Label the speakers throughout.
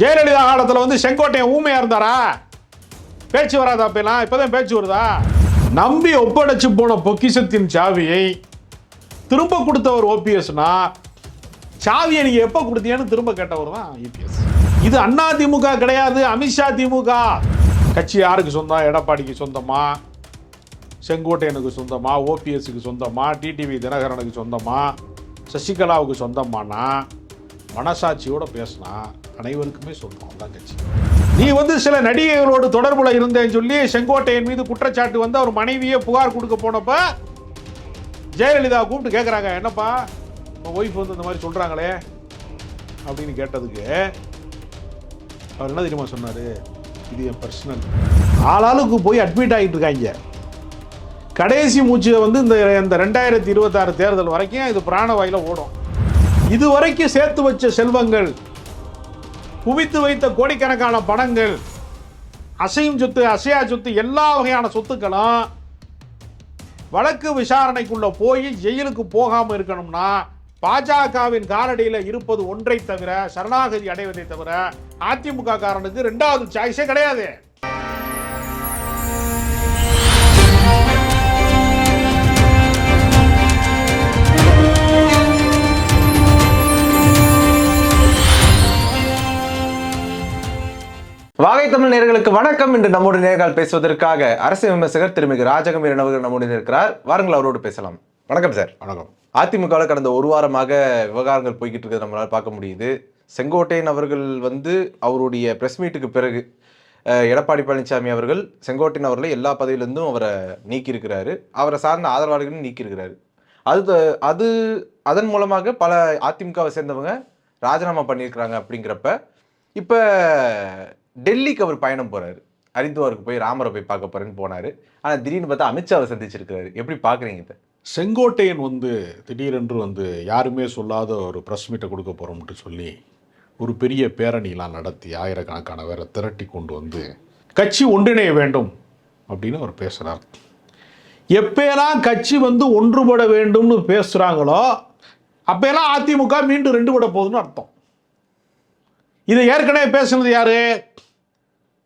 Speaker 1: ஜெயலலிதா காலத்தில் வந்து செங்கோட்டையன் ஊமையா இருந்தாரா? பேச்சு வராதா அப்பெல்லாம் இப்போதான் பேச்சு வருதா? நம்பி ஒப்படைச்சு போன பொக்கிஷத்தின் சாவியை திரும்ப கொடுத்தவர் ஓபிஎஸ்னா சாவியை நீங்க எப்போ கொடுத்தீங்கன்னு திரும்ப கேட்டவர் தான் இபிஎஸ். இது அண்ணா திமுக கிடையாது அமித்ஷா திமுக. கட்சி யாருக்கு சொந்தம் எடப்பாடிக்கு சொந்தமா? செங்கோட்டையனுக்கு சொந்தமா? ஓபிஎஸ்க்கு சொந்தமா? டிடிவி தினகரனுக்கு சொந்தமா? சசிகலாவுக்கு சொந்தமானா மனசாட்சியோட பேசினா அனைவருக்குமே சொந்தம் தான் கட்சி. நீ வந்து சில நடிகைகளோடு தொடர்புல இருந்தேன்னு சொல்லி செங்கோட்டையன் மீது குற்றச்சாட்டு வந்து அவர் மனைவியே புகார் கொடுக்க போனப்ப ஜெயலலிதா கூப்பிட்டு கேட்குறாங்க என்னப்பா உன் ஒய்ஃப் வந்து இந்த மாதிரி சொல்கிறாங்களே அப்படின்னு கேட்டதுக்கு அவர் என்ன தெரியுமா சொன்னார்? இது என் பர்சனல் ஆளாளுக்கு போய் அட்மிட் ஆகிட்டு இருக்காங்க. கடைசி மூச்சு வந்து இந்த இந்த ரெண்டாயிரத்தி இருபத்தாறு தேர்தல் வரைக்கும் இது பிராணவாயில ஓடும். இது வரைக்கும் சேர்த்து வச்ச செல்வங்கள் குவித்து வைத்த கோடிக்கணக்கான பணங்கள் அசையும் சொத்து அசையா சொத்து எல்லா வகையான சொத்துக்களும் வழக்கு விசாரணைக்குள்ள போய் ஜெயிலுக்கு போகாம இருக்கணும்னா பாஜகவின் காலடியில் இருப்பது ஒன்றை தவிர சரணாகதி அடைவதை தவிர அதிமுக காரனுக்கு ரெண்டாவது சாய்ஸே கிடையாது.
Speaker 2: வாகை தமிழ் நேயர்களுக்கு வணக்கம். என்று நம்முடைய நேர்கள் பேசுவதற்காக அரசியல் விமர்சகர் திருமிகு ராஜகம்பீரன் அவர்கள் நம்முடன் இருக்கிறார். வாருங்கள் அவரோடு பேசலாம். வணக்கம் சார்.
Speaker 1: வணக்கம்.
Speaker 2: அதிமுகவில் கடந்த ஒரு வாரமாக விவகாரங்கள் போய்கிட்டு இருக்கிறது நம்மளால் பார்க்க முடியுது. செங்கோட்டையன் அவர்கள் வந்து அவருடைய பிரஸ் மீட்டுக்கு பிறகு எடப்பாடி பழனிசாமி அவர்கள் செங்கோட்டையன் அவர்களை எல்லா பதவியிலிருந்தும் அவரை நீக்கியிருக்கிறாரு. அவரை சார்ந்த ஆதரவாளர்களும் நீக்கியிருக்கிறாரு. அது அது அதன் மூலமாக பல அதிமுகவை சேர்ந்தவங்க ராஜினாமா பண்ணியிருக்கிறாங்க அப்படிங்கிறப்ப இப்போ டெல்லிக்கு அவர் பயணம் போகிறாரு ஹரித்வாருக்கு போய் ராமரை போய் பார்க்க போகிறேன்னு போனார். ஆனால் திடீர்னு பார்த்தா அமித்ஷாவை சந்திச்சிருக்கிறாரு. எப்படி பார்க்குறீங்க இதை?
Speaker 1: செங்கோட்டையன் வந்து திடீரென்று வந்து யாருமே சொல்லாத ஒரு ப்ரெஸ் மீட்டை கொடுக்க போகிறோம்ட்டு சொல்லி ஒரு பெரிய பேரணிலாம் நடத்தி ஆயிரக்கணக்கான வேற திரட்டி கொண்டு வந்து கட்சி ஒன்றிணைய வேண்டும் அப்படின்னு அவர் பேசுகிறார் எப்பயெல்லாம் கட்சி வந்து ஒன்றுபட வேண்டும்னு பேசுகிறாங்களோ அப்போயெல்லாம் அதிமுக மீண்டும் ரெண்டு பட போகுதுன்னு அர்த்தம். இதை ஏற்கனவே பேசுனது யாரு?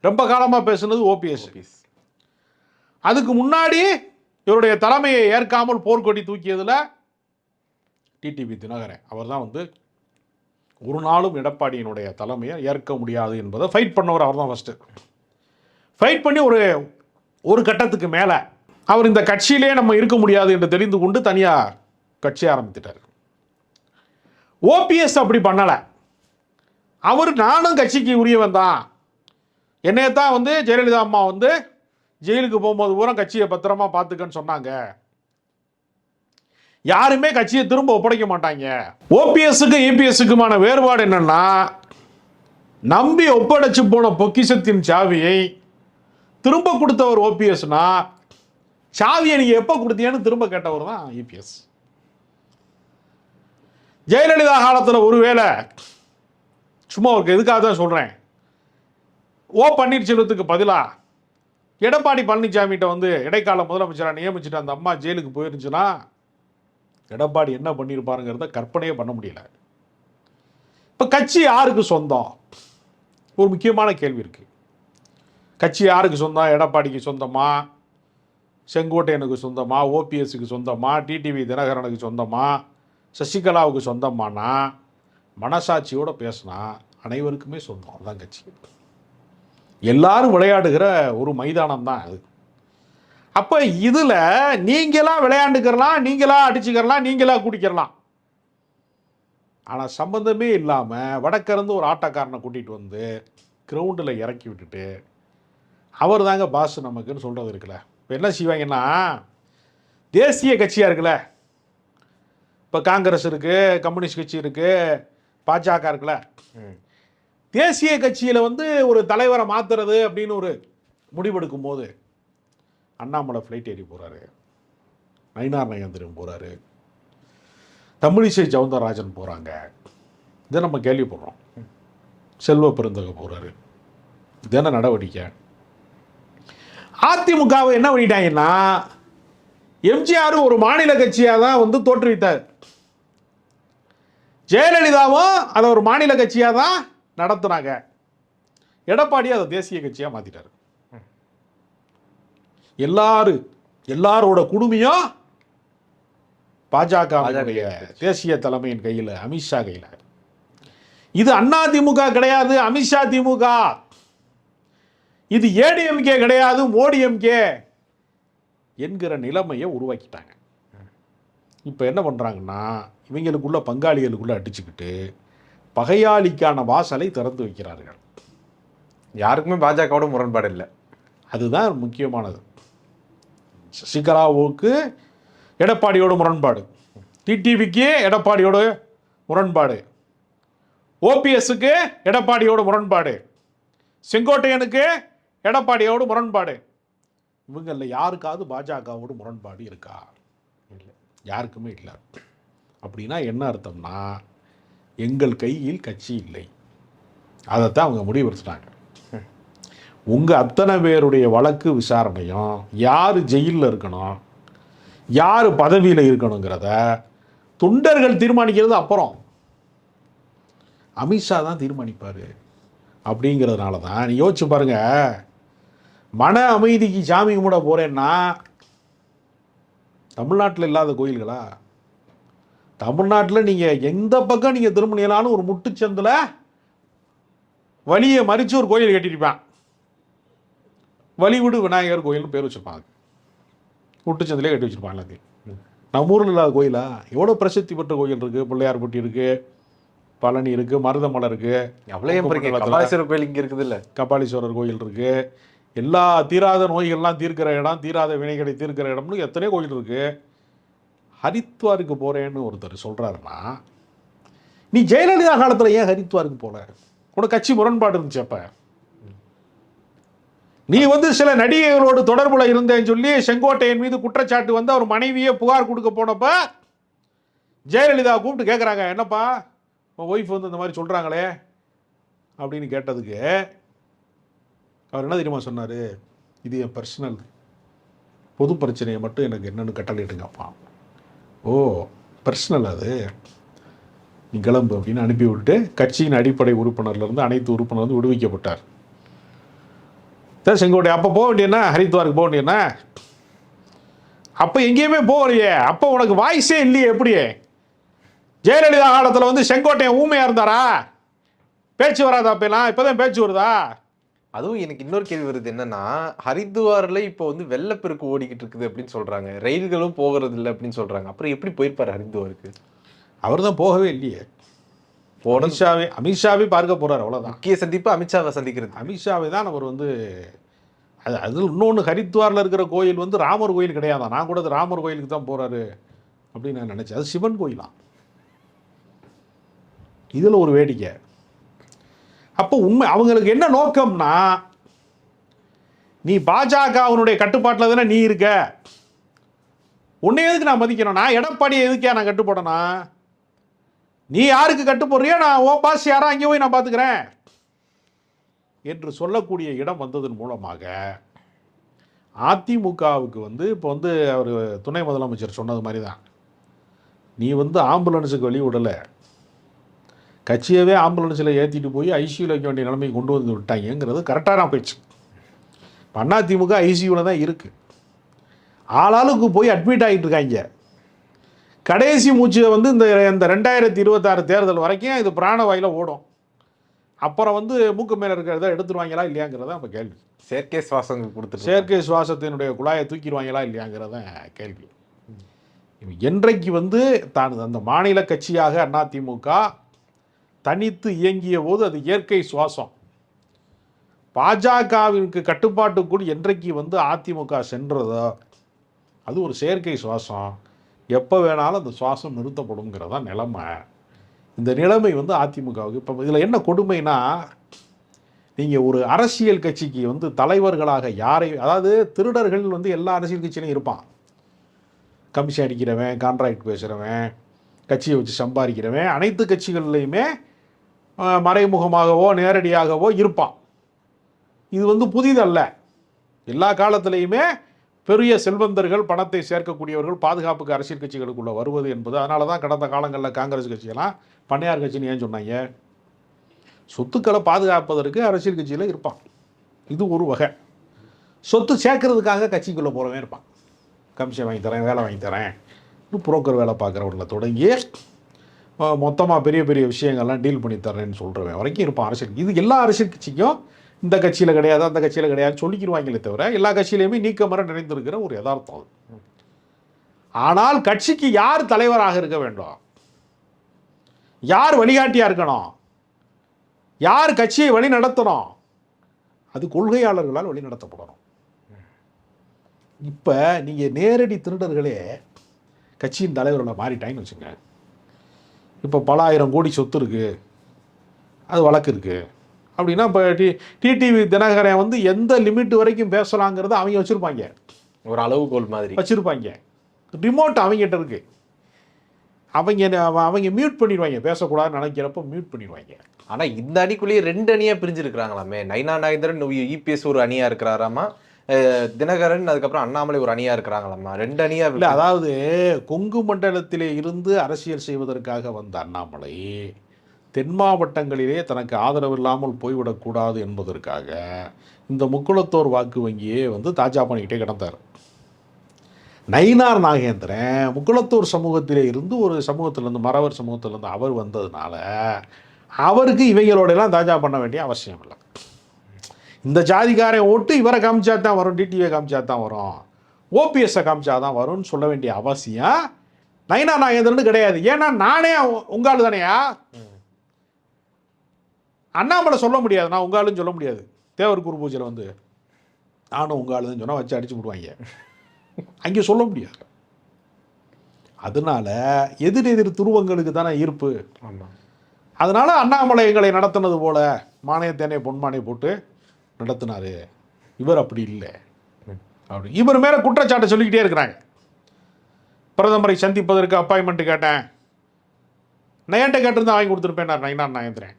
Speaker 1: ரொம்ப காலமாக பேசுனது ஓபிஎஸ் அதுக்கு முன்னாடி இவருடைய தலைமையை ஏற்காமல் போர்க்கொடி தூக்கியதில் டிடிவி தினகரன். அவர் தான் வந்து ஒரு நாளும் எடப்பாடியினுடைய தலைமையை ஏற்க முடியாது என்பதை ஃபைட் பண்ணவர் அவர் தான் ஃபஸ்ட்டு ஃபைட் பண்ணி ஒரு ஒரு கட்டத்துக்கு மேலே அவர் இந்த கட்சியிலே நம்ம இருக்க முடியாது என்று தெரிந்து கொண்டு தனியாக கட்சி ஆரம்பித்துட்டார். ஓபிஎஸ் அப்படி பண்ணலை. அவர் நானும் கட்சிக்கு உரியவன் தான். என்னைய தான் வந்து ஜெயலலிதா அம்மா வந்து ஜெயிலுக்கு போகும்போது பூரா கட்சியை பத்திரமா பார்த்துக்கன்னு சொன்னாங்க. யாருமே கட்சியை திரும்ப ஒப்படைக்க மாட்டாங்க. ஓபிஎஸ்க்கும் இபிஎஸ்க்குமான வேறுபாடு என்னன்னா நம்பி ஒப்படைச்சு போன பொக்கிஷத்தின் சாவியை திரும்ப கொடுத்தவர் ஓபிஎஸ்னா சாவியை நீங்க எப்போ கொடுத்தீங்கன்னு திரும்ப கேட்டவர் தான் இபிஎஸ் ஜெயலலிதா காலத்தில் ஒருவேளை சும்மா ஒரு எதுக்காக தான் சொல்கிறேன் ஓ பன்னீர்செல்வத்துக்கு பதிலாக எடப்பாடி பழனிசாமிகிட்ட வந்து இடைக்கால முதலமைச்சராக நியமிச்சுட்டு அந்த அம்மா ஜெயிலுக்கு போயிருந்துச்சுன்னா எடப்பாடி என்ன பண்ணியிருப்பாருங்கிறத கற்பனையே பண்ண முடியல. இப்போ கட்சி யாருக்கு சொந்தம்? ஒரு முக்கியமான கேள்வி இருக்குது கட்சி யாருக்கு சொந்தம்? எடப்பாடிக்கு சொந்தமா? செங்கோட்டையனுக்கு சொந்தமா? ஓபிஎஸ்க்கு சொந்தமா? டிடிவி தினகரனுக்கு சொந்தமா? சசிகலாவுக்கு சொந்தமானா மனசாட்சியோடு பேசினா அனைவருக்குமே சொந்தம். அதுதான் கட்சி. எல்லாரும் விளையாடுகிற ஒரு மைதானம் தான் அது. அப்போ இதில் நீங்களாக விளையாண்டுக்கிறலாம் நீங்களாக அடிச்சுக்கிறலாம் நீங்களாக குடிக்கிறலாம். ஆனால் சம்பந்தமே இல்லாமல் வடக்கிருந்து ஒரு ஆட்டக்காரனை கூட்டிகிட்டு வந்து கிரவுண்டில் இறக்கி விட்டுட்டு அவர் தாங்க பாஸ் நமக்குன்னு சொல்கிறது இருக்குல்ல. இப்போ என்ன செய்வாங்கன்னா தேசிய கட்சியாக இருக்குல்ல. இப்போ காங்கிரஸ் இருக்குது கம்யூனிஸ்ட் கட்சி இருக்குது பாஜக இருக்குல்ல. தேசிய கட்சியில் வந்து ஒரு தலைவரை மாத்துறது அப்படின்னு ஒரு முடிவெடுக்கும் போது அண்ணாமலை ஃப்ளைட் ஏறி போகிறாரு நயினார் நயந்திரன் போகிறாரு தமிழிசை சவுந்தரராஜன் போகிறாங்க இதை நம்ம கேள்விப்படுறோம். செல்வ பெருந்தக போகிறாரு இதென்ன நடவடிக்கை? அதிமுகவை என்ன பண்ணிட்டாங்கன்னா எம்ஜிஆர் ஒரு மாநில கட்சியாக தான் வந்து தோற்றுவித்தார். ஜெயலலிதாவும் அதை ஒரு மாநில கட்சியாக தான் நடத்துனாங்க எடப்பாடி அதை தேசிய கட்சியாக மாற்றிட்டாரு எல்லாரு எல்லாரோட குடுமையும் பாஜக தேசிய தலைமையின் கையில் அமித்ஷா கையில். இது அண்ணா திமுக கிடையாது அமித்ஷா திமுக. இது ஏடிஎம்கே கிடையாது மோடிஎம்கே என்கிற நிலைமையை உருவாக்கிட்டாங்க. இப்போ என்ன பண்ணுறாங்கன்னா இவங்களுக்குள்ள பங்காளிகளுக்குள்ள அடிச்சுக்கிட்டு பகையாளிக்கான வாசலை திறந்து வைக்கிறார்கள்.
Speaker 2: யாருக்குமே பாஜகவோட முரண்பாடு இல்லை.
Speaker 1: அதுதான் முக்கியமானது. சசிகலாவுக்கு எடப்பாடியோட முரண்பாடு. டிடிவிக்கு எடப்பாடியோட முரண்பாடு. ஓபிஎஸ்க்கு எடப்பாடியோட முரண்பாடு. செங்கோட்டையனுக்கு எடப்பாடியோட முரண்பாடு. இவங்களில் யாருக்காவது பாஜகவோட முரண்பாடு இருக்கா? இல்லை. யாருக்குமே இல்லை. அப்படின்னா என்ன அர்த்தம்னா எங்கள் கையில் கட்சி இல்லை. அதைத்தான் அவங்க முடிவெடுத்துட்டாங்க உங்கள் அத்தனை பேருடைய வழக்கு விசாரணையும் யார் ஜெயிலில் இருக்கணும் யார் பதவியில் இருக்கணுங்கிறத தொண்டர்கள் தீர்மானிக்கிறது அப்புறம். அமித்ஷா தான் தீர்மானிப்பார் அப்படிங்கிறதுனால தான் நீ யோசிச்சு பாருங்கள் மன அமைதிக்கு சாமி கும்பிட போகிறேன்னா தமிழ்நாட்டில் இல்லாத கோயில்களா? தமிழ்நாட்டில் நீங்கள் எந்த பக்கம் நீங்கள் திரும்பினீங்கனாலும் ஒரு முட்டுச்சந்தில் வழியை மறித்து ஒரு கோயில் கட்டியிருப்பான் வழிவிடு விநாயகர் கோயில்னு பேர் வச்சுருப்பாங்க. முட்டுச்சந்திலே கட்டி வச்சுருப்பான் எல்லாத்தையும். நம்ம ஊரில் இல்லாத கோயிலா? எவ்வளோ பிரசித்தி பெற்ற கோயில் இருக்குது பிள்ளையார்பட்டி இருக்குது பழனி இருக்குது மருதமலை இருக்குது
Speaker 2: போறீங்க கபாலீஸ்வரர் கோயில் இங்க இருக்குது இல்ல
Speaker 1: கபாலீஸ்வரர் கோயில் இருக்கு. எல்லா தீராத நோய்கள்லாம் தீர்க்கிற இடம் தீராத வினைகளை தீர்க்கிற இடம்னு எத்தனையோ கோயில் இருக்கு. ஹரித்வாருக்கு போகிறேன்னு ஒருத்தர் சொல்கிறாருன்னா நீ ஜெயலலிதா காலத்தில் ஏன் ஹரித்வாருக்கு போகல உனக்கு கட்சி முரண்பாடு இருந்துச்சு அப்போ. நீ வந்து சில நடிகைகளோடு தொடர்புல இருந்தேன்னு சொல்லி செங்கோட்டையன் மீது குற்றச்சாட்டு வந்து அவர் மனைவியே புகார் கொடுக்க போனப்ப ஜெயலலிதா கூப்பிட்டு கேட்குறாங்க என்னப்பா உன் ஒய்ஃப் வந்து இந்த மாதிரி சொல்கிறாங்களே அப்படின்னு கேட்டதுக்கு அவர் என்ன தெரியுமா சொன்னார்? இது என் பர்சனல் பொது பிரச்சனையை மட்டும் எனக்கு என்னென்னு கட்டளையிட்டுங்கப்பா ஓ பர்சனல் அது. நீ கிளம்பு அப்படின்னு அனுப்பி விட்டு கட்சியின் அடிப்படை உறுப்பினர்லேருந்து அனைத்து உறுப்பினர்லேருந்து விடுவிக்கப்பட்டார். சரி செங்கோட்டை அப்போ போக வேண்டியன்னா ஹரித்வாருக்கு போக வேண்டியன்னா அப்போ எங்கேயுமே போகலையே அப்போ உனக்கு வாய்ஸே இல்லையே எப்படி? ஜெயலலிதா காலத்தில் வந்து செங்கோட்டையன் ஊமையாக இருந்தாரா? பேச்சு வராதா அப்பெல்லாம்? இப்போ தான் பேச்சு வருதா?
Speaker 2: அதுவும் எனக்கு இன்னொரு கேள்வி வருது என்னன்னா ஹரித்வார்ல இப்போ வந்து வெள்ளப்பெருக்கு ஓடிக்கிட்டு இருக்குது அப்படின்னு சொல்றாங்க. ரயில்களும் போகிறது இல்லை அப்படின்னு சொல்றாங்க. அப்புறம் எப்படி போயிருப்பாரு ஹரித்வாருக்கு
Speaker 1: அவர் தான் போகவே இல்லையே. அமித்ஷாவே அமித்ஷாவே பார்க்க போறார் அவ்வளோதான்
Speaker 2: முக்கிய சந்திப்பு அமித்ஷாவை சந்திக்கிறது.
Speaker 1: அமித்ஷாவை தான் அவர் வந்து அது அது இன்னொன்று ஹரித்வாரில் இருக்கிற கோயில் வந்து ராமர் கோயில் கிடையாதான் நான் கூட ராமர் கோயிலுக்கு தான் போறாரு அப்படின்னு நான் நினச்சேன். அது சிவன் கோயிலாம் இதில் ஒரு வேடிக்கை. அப்போ உண்மை அவங்களுக்கு என்ன நோக்கம்னா நீ பாஜகவினுடைய கட்டுப்பாட்டில் தானே நீ இருக்க? உன்னை எதுக்கு நான் மதிக்கணும்? நான் எடப்பாடியை எதுக்கே நான் கட்டுப்படணும்? நீ யாருக்கு கட்டுப்படுறியோ நான் ஓ பாஸ் யாரோ அங்கே போய் நான் பார்த்துக்கிறேன் என்று சொல்லக்கூடிய இடம் வந்ததன் மூலமாக அதிமுகவுக்கு வந்து இப்போ வந்து அவர் துணை முதலமைச்சர் சொன்னது மாதிரி தான் நீ வந்து ஆம்புலன்ஸுக்கு வழி விடலை. கட்சியவே ஆம்புலன்ஸில் ஏற்றிட்டு போய் ஐசியூவில் வைக்க வேண்டிய நிலைமை கொண்டு வந்து விட்டாங்கங்கிறது கரெக்டான போயிடுச்சு இப்போ அதிமுக ஐசியூவில் தான் இருக்குது ஆளாளுக்கு போய் அட்மிட் ஆகிட்டு இருக்காங்க. கடைசி மூச்சு வந்து இந்த இந்த ரெண்டாயிரத்தி இருபத்தாறு தேர்தல் வரைக்கும் இது பிராணவாயில் ஓடும். அப்புறம் வந்து மூக்கு மேலே இருக்கிறத எடுத்துருவாங்களா இல்லையாங்கிறத நம்ம கேள்வி.
Speaker 2: செயற்கை சுவாசங்கள் கொடுத்துட்டு
Speaker 1: செயற்கை சுவாசத்தினுடைய குழாயை தூக்கிடுவாங்களா இல்லையாங்கிறத கேள்வி. என்றைக்கு வந்து தான் அந்த மாநில கட்சியாக அதிமுக தனித்து இயங்கிய போது அது இயற்கை சுவாசம். பாஜகவிற்கு கட்டுப்பாட்டுக்குள் என்றைக்கு வந்து அதிமுக சென்றதோ அது ஒரு செயற்கை சுவாசம். எப்போ வேணாலும் அந்த சுவாசம் நிறுத்தப்படுங்கிறதா நிலைமை. இந்த நிலைமை வந்து அதிமுகவுக்கு இப்போ இதில் என்ன கொடுமைனா நீங்கள் ஒரு அரசியல் கட்சிக்கு வந்து தலைவர்களாக யாரை அதாவது திருடர்கள் வந்து எல்லா அரசியல் கட்சியிலையும் இருப்பான். கமிஷன் அடிக்கிறவன் கான்ட்ராக்ட் பேசுகிறவன் கட்சியை வச்சு சம்பாதிக்கிறவன் அனைத்து கட்சிகள்லையுமே மறைமுகமாகவோ நேரடியாகவோ இருப்பான். இது வந்து புதிதல்ல. எல்லா காலத்திலையுமே பெரிய செல்வந்தர்கள் பணத்தை சேர்க்கக்கூடியவர்கள் பாதுகாப்புக்கு அரசியல் கட்சிகளுக்குள்ளே வருவது என்பது அதனால தான் கடந்த காலங்களில் காங்கிரஸ் கட்சியெல்லாம் பண்ணையார் கட்சின்னு ஏன் சொன்னாங்க? சொத்துக்களை பாதுகாப்பதற்கு அரசியல் கட்சியில் இருப்பான். இது ஒரு வகை. சொத்து சேர்க்கறதுக்காக கட்சிக்குள்ளே போகிறவன் இருப்பான். கமிஷன் வாங்கி தரேன் வேலை வாங்கி தரேன். புரோக்கர் வேலை பார்க்குறவங்கள தொடங்கி மொத்தமாக பெரிய பெரிய விஷயங்கள்லாம் டீல் பண்ணி தர்றேன்னு சொல்கிறவன் வரைக்கும் இருப்பான் அரசியல். இது எல்லா அரசியல் கட்சிக்கும் இந்த கட்சியில் கிடையாது அந்த கட்சியில் கிடையாதுன்னு சொல்லிக்கிடுவாங்களே தவிர எல்லா கட்சியிலையுமே நீக்கமர நிறைந்திருக்கிற ஒரு யதார்த்தம் ஆனால் கட்சிக்கு யார் தலைவராக இருக்க வேண்டும்? யார் வழிகாட்டியாக இருக்கணும்? யார் கட்சியை வழி நடத்தணும்? அது கொள்கையாளர்களால் வழி நடத்தப்படணும். இப்போ நீங்கள் நேரடி திருடர்களே கட்சியின் தலைவர்களை மாறிட்டாங்கன்னு வச்சுங்க இப்போ பல ஆயிரம் கோடி சொத்து இருக்குது அது வழக்கு இருக்குது அப்படின்னா இப்போ டி டிடிவி தினகரன் வந்து எந்த லிமிட் வரைக்கும் பேசலாங்கிறத அவங்க வச்சுருப்பாங்க.
Speaker 2: ஒரு அளவுகோல் மாதிரி.
Speaker 1: வச்சுருப்பாங்க. ரிமோட் அவங்ககிட்ட இருக்கு. அவங்க அவ- அவங்க மியூட் பண்ணிடுவாங்க. பேசக்கூடாதுன்னு நினைக்கிறப்ப மியூட் பண்ணிடுவாங்க.
Speaker 2: ஆனா இந்த அணிக்குள்ளேயே ரெண்டு அணியா பிரிஞ்சிருக்கிறாங்களாமே. நைனா நாகேந்திரன் இபிஎஸ் ஒரு அணியா இருக்கிறாராமா? தினகரன் அதுக்கப்புறம் அண்ணாமலை ஒரு அணியா இருக்கிறாங்களாமா ரெண்டு அணியா
Speaker 1: இல்லை அதாவது கொங்கு மண்டலத்திலே இருந்து அரசியல் செய்வதற்காக வந்த அண்ணாமலை தென் மாவட்டங்களிலே தனக்கு ஆதரவு இல்லாமல் போய்விடக்கூடாது என்பதற்காக இந்த முக்குளத்தோர் வாக்கு வங்கியே வந்து தாஜா பண்ணிக்கிட்டே கிடந்தார். நயினார் நாகேந்திரன் முக்குளத்தூர் சமூகத்திலே இருந்து ஒரு சமூகத்திலேருந்து மறவர் சமூகத்திலேருந்து அவர் வந்ததுனால அவருக்கு இவைகளோட எல்லாம் தாஜா பண்ண வேண்டிய அவசியம் இல்லை. இந்த ஜாதிக்காரன் ஓட்டு இவரை காமிச்சா தான் வரும் டிடிவியை காமிச்சா தான் வரும். ஓபிஎஸ்ஸை காமிச்சா தான் வரும்னு சொல்ல வேண்டிய அவசியம் நயினா நாகேந்திரன் கிடையாது. ஏன்னா நானே உ- உங்க ஆளு தானேயா? அண்ணாமலை சொல்ல முடியாது. நான் உங்க ஆளுன்னு சொல்ல முடியாது. தேவர் குரு பூஜையில் வந்து நானும் உங்க ஆளுன்னு சொன்னால் வச்சு அடிச்சு விடுவாங்க அங்கே சொல்ல முடியாது. அதனால எதிர் எதிர் துருவங்களுக்கு தானே ஈர்ப்பு. அதனால அண்ணாமலை எங்களை நடத்தினது போல மானியத்தேனே பொன்மானை போட்டு நடத்தினாரு. இவர் அப்படி இல்லை. அப்படி. இவர் மேலே குற்றச்சாட்டை சொல்லிக்கிட்டே இருக்கிறாங்க. பிரதமரை சந்திப்பதற்கு அப்பாயின்மெண்ட் கேட்டேன். நயன்ட்ட கேட்டிருந்தா வாங்கி கொடுத்துருப்பேன் நான் நைனா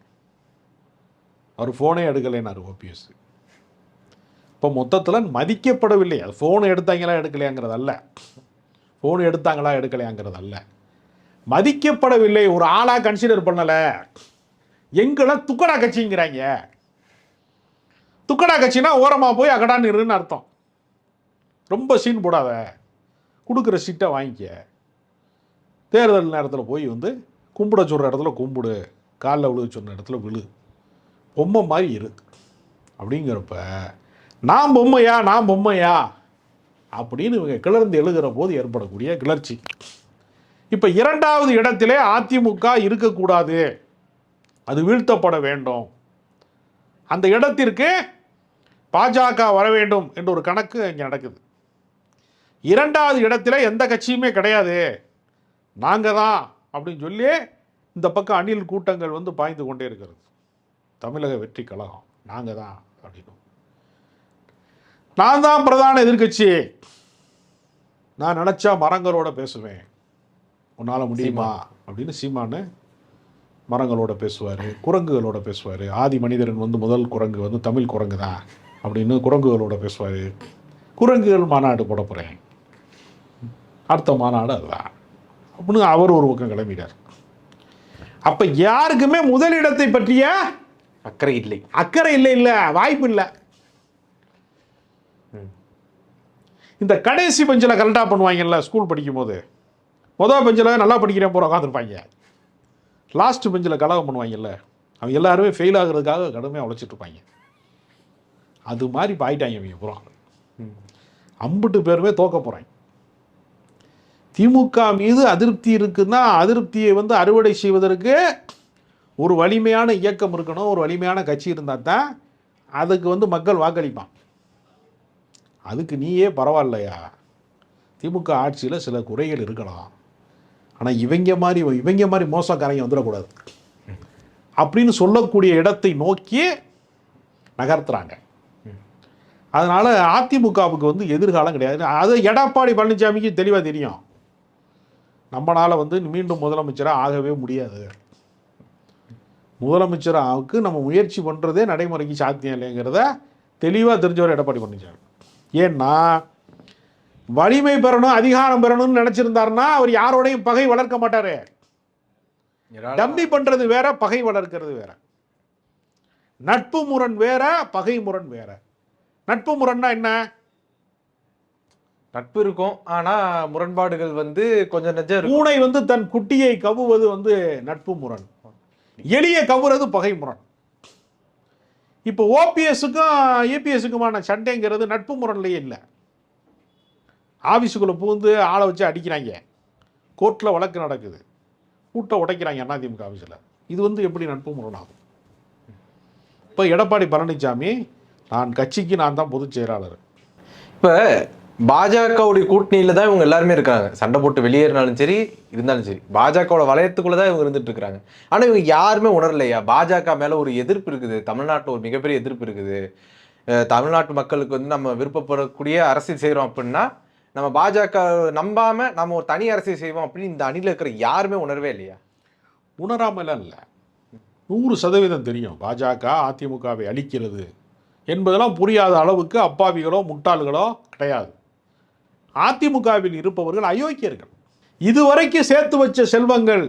Speaker 1: அவர் ஃபோனே எடுக்கலைன்னாரு ஓபிஎஸ். இப்போ மொத்தத்தில் மதிக்கப்படவில்லை. அது ஃபோன் எடுத்தாங்களா எடுக்கலையாங்கிறது அல்ல. ஃபோன் எடுத்தாங்களா எடுக்கலையாங்கிறது அல்ல. மதிக்கப்படவில்லை. ஒரு ஆளாக கன்சிடர் பண்ணலை. எங்களை துக்கடா கட்சிங்கிறாங்க. துக்கடா கட்சினா ஓரமாக போய் அகடா நிறுன்னு அர்த்தம். ரொம்ப சீன் போடாத. கொடுக்குற சீட்டை வாங்கிக்க. தேர்தல் நேரத்தில் போய் வந்து கும்பிட சொல்கிற இடத்துல கும்பிடு. காலில் விழுக சொன்ன இடத்துல விழு. பொம்மை மாதிரி இரு. அப்படிங்கிறப்ப நான் பொம்மையா? நான் பொம்மையா? அப்படின்னு இவங்க கிளர்ந்து எழுகிற போது ஏற்படக்கூடிய கிளர்ச்சி. இப்போ இரண்டாவது இடத்திலே அதிமுக இருக்கக்கூடாது. அது வீழ்த்தப்பட வேண்டும். அந்த இடத்திற்கு பாஜக வர வேண்டும் என்ற ஒரு கணக்கு இங்கே நடக்குது. இரண்டாவது இடத்துல எந்த கட்சியுமே கிடையாது. நாங்கள் தான் அப்படின்னு சொல்லி இந்த பக்கம் அணில் கூட்டங்கள் வந்து பாய்ந்து கொண்டே இருக்கிறது. தமிழக வெற்றி கழகம் நாங்கள் தான் அப்படின்னு. நான் தான் பிரதான எதிர்க்கட்சி. நான் நினச்சா மரங்களோட பேசுவேன். உன்னால் முடியுமா? அப்படின்னு சீமானு மரங்களோட பேசுவார் குரங்குகளோட பேசுவார். ஆதி மனிதரன் வந்து முதல் குரங்கு வந்து தமிழ் குரங்கு தான் அப்படின்னு குரங்குகளோட பேசுவார். குரங்குகள் மாநாடு போட போகிறேன் அடுத்த மாநாடு அதுதான். அப்படின்னு அவர் ஒரு பக்கம் கிளம்பிட்டார். அப்போ யாருக்குமே முதலிடத்தை பற்றிய
Speaker 2: அக்கறை இல்லை.
Speaker 1: அக்கறை இல்லை இல்லை. வாய்ப்பு இல்லை. இந்த கடைசி பெஞ்சில் கரெக்டாக பண்ணுவாங்கல்ல ஸ்கூல் படிக்கும்போது. முதல் பெஞ்சில் நல்லா படிக்கிறேன் போகிற உட்காந்துருப்பாங்க லாஸ்ட் பெஞ்சில் கலகம் பண்ணுவாங்கல்ல. அவங்க எல்லாருமே ஃபெயில் ஆகுறதுக்காக கடுமையாக உழைச்சிட்டு இருப்பாங்க. அது மாதிரி பாயிட்டாங்க இவங்க புறம் அம்பிட்டு பேருமே தோக்க போகிறாங்க திமுக மீது அதிருப்தி இருக்குன்னா அதிருப்தியை வந்து அறுவடை செய்வதற்கு ஒரு வலிமையான இயக்கம் இருக்கணும் ஒரு வலிமையான கட்சி இருந்தால் தான் அதுக்கு வந்து மக்கள் வாக்களிப்பான். அதுக்கு நீயே பரவாயில்லையா? திமுக ஆட்சியில் சில குறைகள் இருக்கலாம். ஆனால் இவங்க மாதிரி இவங்க மாதிரி மோசக்காரங்க வந்துடக்கூடாது. அப்படின்னு சொல்லக்கூடிய இடத்தை நோக்கி நகர்த்துறாங்க. அதனால் அதிமுகவுக்கு வந்து எதிர்காலம் கிடையாது. அது எடப்பாடி பழனிசாமிக்கு தெளிவாக தெரியும். நம்மளால் வந்து மீண்டும் முதலமைச்சராக ஆகவே முடியாது. முதலமைச்சராவுக்கு நம்ம முயற்சி பண்ணுறதே நடைமுறைக்கு சாத்தியம் இல்லைங்கிறத தெளிவாக தெரிஞ்சவர் எடப்பாடி பழனிசாமி. ஏன்னா வலிமை பெறணும் அதிகாரம் பெறணும்னு நினச்சிருந்தாருன்னா அவர் யாரோடையும் பகை வளர்க்க மாட்டார். டம்மி பண்ணுறது வேற பகை வளர்க்கிறது வேற. நட்பு முரண் வேற பகை முரண் வேற. நட்பு முரண்னா என்ன?
Speaker 2: நட்பு இருக்கும். ஆனா முரண்பாடுகள் வந்து கொஞ்சம் நெஞ்சம்
Speaker 1: பூனை வந்து தன் குட்டியை கவ்வுவது வந்து நட்பு முரண். எளிய கவ்வுறது பகை முரண். இப்போ ஓபிஎஸ்க்கும் இபிஎஸ்க்குமான சண்டைங்கிறது நட்பு முரண்லயே இல்லை. ஆஃபீஸுக்குள்ளே பூந்து ஆளை வச்சு அடிக்கிறாங்க. கோர்ட்டில் வழக்கு நடக்குது. கூட்ட உடைக்கிறாங்க அதிமுக ஆஃபீஸில் இது வந்து எப்படி நட்பு முரணாகும்? இப்போ எடப்பாடி பழனிசாமி நான் கட்சிக்கு நான் தான் பொதுச் செயலாளர்.
Speaker 2: இப்ப பாஜகவுடைய கூட்டணியில தான் இவங்க எல்லாருமே இருக்காங்க. சண்டை போட்டு வெளியேறினாலும் சரி இருந்தாலும் சரி. பாஜகவோட வளையத்துக்குள்ள தான் இவங்க இருந்துட்டு இருக்காங்க. ஆனா இவங்க யாருமே உணரலையா? பாஜக மேல ஒரு எதிர்ப்பு இருக்குது. தமிழ்நாட்டுல ஒரு மிகப்பெரிய எதிர்ப்பு இருக்குது. தமிழ்நாட்டு மக்களுக்கு வந்து நம்ம விருப்பப்படக்கூடிய அரசியல் செய்றோம் அப்படின்னா நம்ம பாஜக நம்பாம நம்ம ஒரு தனி அரசியல் செய்வோம் அப்படின்னு இந்த அணில இருக்கிற யாருமே உணரவே இல்லையா?
Speaker 1: உணராமலாம் இல்லை. நூறு சதவீதம் தெரியும். பாஜக அதிமுகவை அழிக்கிறது. என்பதெல்லாம் புரியாத அளவுக்கு அப்பாவிகளோ முட்டாள்களோ கிடையாது. அதிமுகவில் இருப்பவர்கள் அயோக்கியர்கள். இதுவரைக்கும் சேர்த்து வச்ச செல்வங்கள்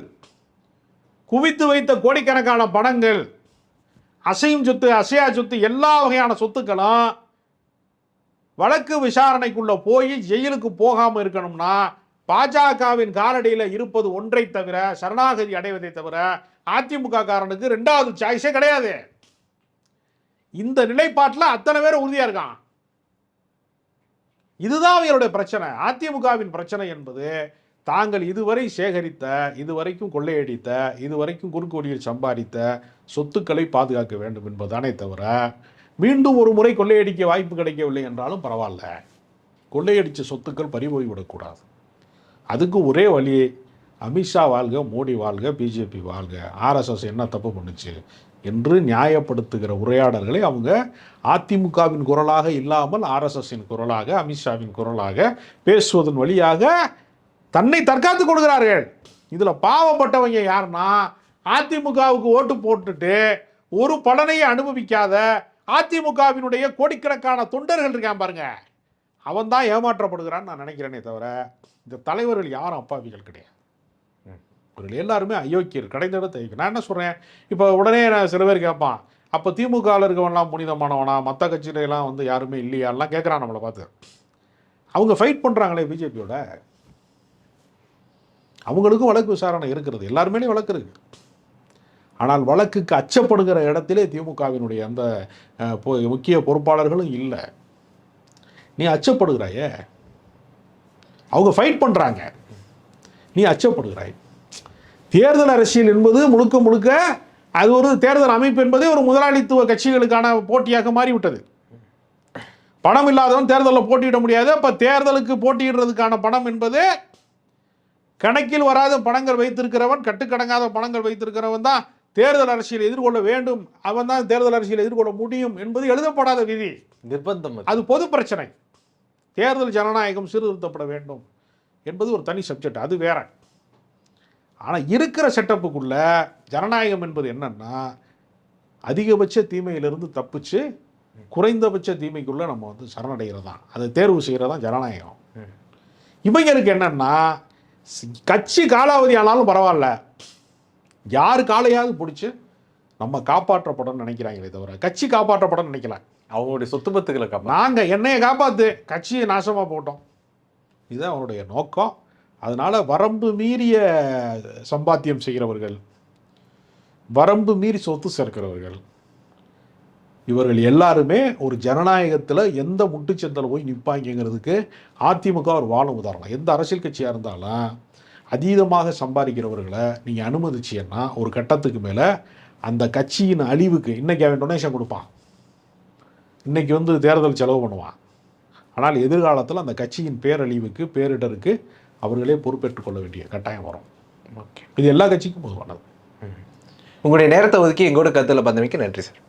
Speaker 1: குவித்து வைத்த கோடிக்கணக்கான பணங்கள் அசையும் சொத்து அசையா சொத்து எல்லா வகையான சொத்துக்களும் வழக்கு விசாரணைக்குள்ளே போய் ஜெயிலுக்கு போகாமல் இருக்கணும்னா பாஜகவின் காலடியில் இருப்பது ஒன்றை தவிர சரணாகதி அடைவதை தவிர அதிமுக காரனுக்கு ரெண்டாவது சாய்ஸே கிடையாது. இந்த நிலைப்பாட்டில் அத்தனை பேர் உறுதியாக இருக்கான் இதுதான் அவங்களுடைய பிரச்சனை. அதிமுகவின் பிரச்சனை என்பது தாங்கள் இதுவரை சேகரித்த இதுவரைக்கும் கொள்ளையடித்த இதுவரைக்கும் குறுக்கோடியில் சம்பாதித்த சொத்துக்களை பாதுகாக்க வேண்டும் என்பதுதானே தவிர மீண்டும் ஒரு முறை கொள்ளையடிக்க வாய்ப்பு கிடைக்கவில்லை என்றாலும் பரவாயில்ல. கொள்ளையடித்த சொத்துக்கள் பறிபோய்விடக்கூடாது. அதுக்கு ஒரே வழி அமித்ஷா வாழ்க மோடி வாழ்க பிஜேபி வாழ்க ஆர்எஸ்எஸ் என்ன தப்பு பண்ணுச்சு என்று நியாயப்படுத்துகிற உரையாடல்களை அவங்க அதிமுகவின் குரலாக இல்லாமல் ஆர்எஸ்எஸ்ஸின் குரலாக அமித்ஷாவின் குரலாக பேசுவதன் வழியாக தன்னை தற்காத்து கொடுக்கிறார்கள் இதில் பாவப்பட்டவங்க யாருன்னா அதிமுகவுக்கு ஓட்டு போட்டுட்டு ஒரு பலனையை அனுபவிக்காத அதிமுகவினுடைய கோடிக்கணக்கான தொண்டர்கள் இருக்கான் பாருங்க. அவன் தான் ஏமாற்றப்படுகிறான்னு நான் நினைக்கிறேனே தவிர இந்த தலைவர்கள் யாரும் அப்பாவிகள் கிடையாது. அவர்கள் எல்லாருமே அயோக்கியர் கடைந்தெடுத்து ஐக்கியம் நான் என்ன சொல்கிறேன் இப்போ உடனே நான் சில பேர் கேட்பான் அப்போ திமுகவில் இருக்கவன்லாம் புனிதமானவனா மற்ற கட்சியிலலாம் வந்து யாருமே இல்லையாலாம் கேட்குறான் நம்மளை பார்த்து. அவங்க ஃபைட் பண்ணுறாங்களே பிஜேபியோட. அவங்களுக்கும் வழக்கு விசாரணை இருக்கிறது. எல்லாருமேலேயும் வழக்கு இருக்கு. ஆனால் வழக்குக்கு அச்சப்படுகிற இடத்திலே திமுகவினுடைய அந்த முக்கிய பொறுப்பாளர்களும் இல்லை. நீ அச்சப்படுகிறாயே? அவங்க ஃபைட் பண்ணுறாங்க நீ அச்சப்படுகிறாய். தேர்தல் அரசியல் என்பது முழுக்க முழுக்க அது ஒரு தேர்தல் அமைப்பு என்பதே ஒரு முதலாளித்துவ கட்சிகளுக்கான போட்டியாக மாறிவிட்டது. பணம் இல்லாதவன் தேர்தலில் போட்டியிட முடியாது. அப்போ தேர்தலுக்கு போட்டியிடுறதுக்கான பணம் என்பது கணக்கில் வராத பணங்கள் வைத்திருக்கிறவன் கட்டுக்கடங்காத பணங்கள் வைத்திருக்கிறவன் தான் தேர்தல் அரசியல் எதிர்கொள்ள வேண்டும். அவன் தான் தேர்தல் அரசியல் எதிர்கொள்ள முடியும் என்பது எழுதப்படாத விதி.
Speaker 2: நிர்பந்தம் அது.
Speaker 1: பொது பிரச்சனை. தேர்தல் ஜனநாயகம் சீர்திருத்தப்பட வேண்டும் என்பது ஒரு தனி சப்ஜெக்ட் அது வேற. ஆனால் இருக்கிற செட்டப்புக்குள்ள ஜனநாயகம் என்பது என்னன்னா அதிகபட்ச தீமையிலிருந்து தப்பிச்சு குறைந்தபட்ச தீமைக்குள்ள நம்ம வந்து சரணடைகிறது தான் அதை தேர்வு செய்கிறது தான் ஜனநாயகம். இவங்களுக்கு என்னன்னா கட்சி காலாவதி ஆனாலும் பரவாயில்ல. யார் காலையாவது பிடிச்சி நம்ம காப்பாற்றப்படணும்னு நினைக்கிறாங்களே தவிர கட்சி காப்பாற்றப்படணும்னு நினைக்கல.
Speaker 2: அவங்களுடைய சொத்து பத்துக்களை
Speaker 1: நாங்கள் என்னைய காப்பாற்று கட்சியை நாசமாக போட்டோம். இதுதான் அவனுடைய நோக்கம். அதனால் வரம்பு மீறிய சம்பாத்தியம் செய்கிறவர்கள் வரம்பு மீறி சொத்து சேர்க்கிறவர்கள் இவர்கள் எல்லாருமே ஒரு ஜனநாயகத்தில் எந்த முட்டுச்சந்தில் போய் நிற்பாங்கிறதுக்கு அதிமுக ஒரு வாழும் உதாரணம். எந்த அரசியல் கட்சியாக இருந்தாலும் அதீதமாக சம்பாதிக்கிறவர்களை நீங்கள் அனுமதிச்சீங்கன்னா ஒரு கட்டத்துக்கு மேலே அந்த கட்சியின் அழிவுக்கு இன்றைக்கி அவன் டொனேஷன் கொடுப்பான். இன்றைக்கி வந்து தேர்தல் செலவு பண்ணுவான். ஆனால் எதிர்காலத்தில் அந்த கட்சியின் பேரழிவுக்கு பேரிடருக்கு அவர்களே பொறுப்பேற்றுக் கொள்ள வேண்டிய கட்டாயம் வரும்.
Speaker 2: ஓகே.
Speaker 1: இது எல்லா கட்சிக்கும் பொதுவானது.
Speaker 2: உங்களுடைய நேரத்தை ஒதுக்கி எங்களோட கருத்துல பந்தமைக்கு நன்றி சார்.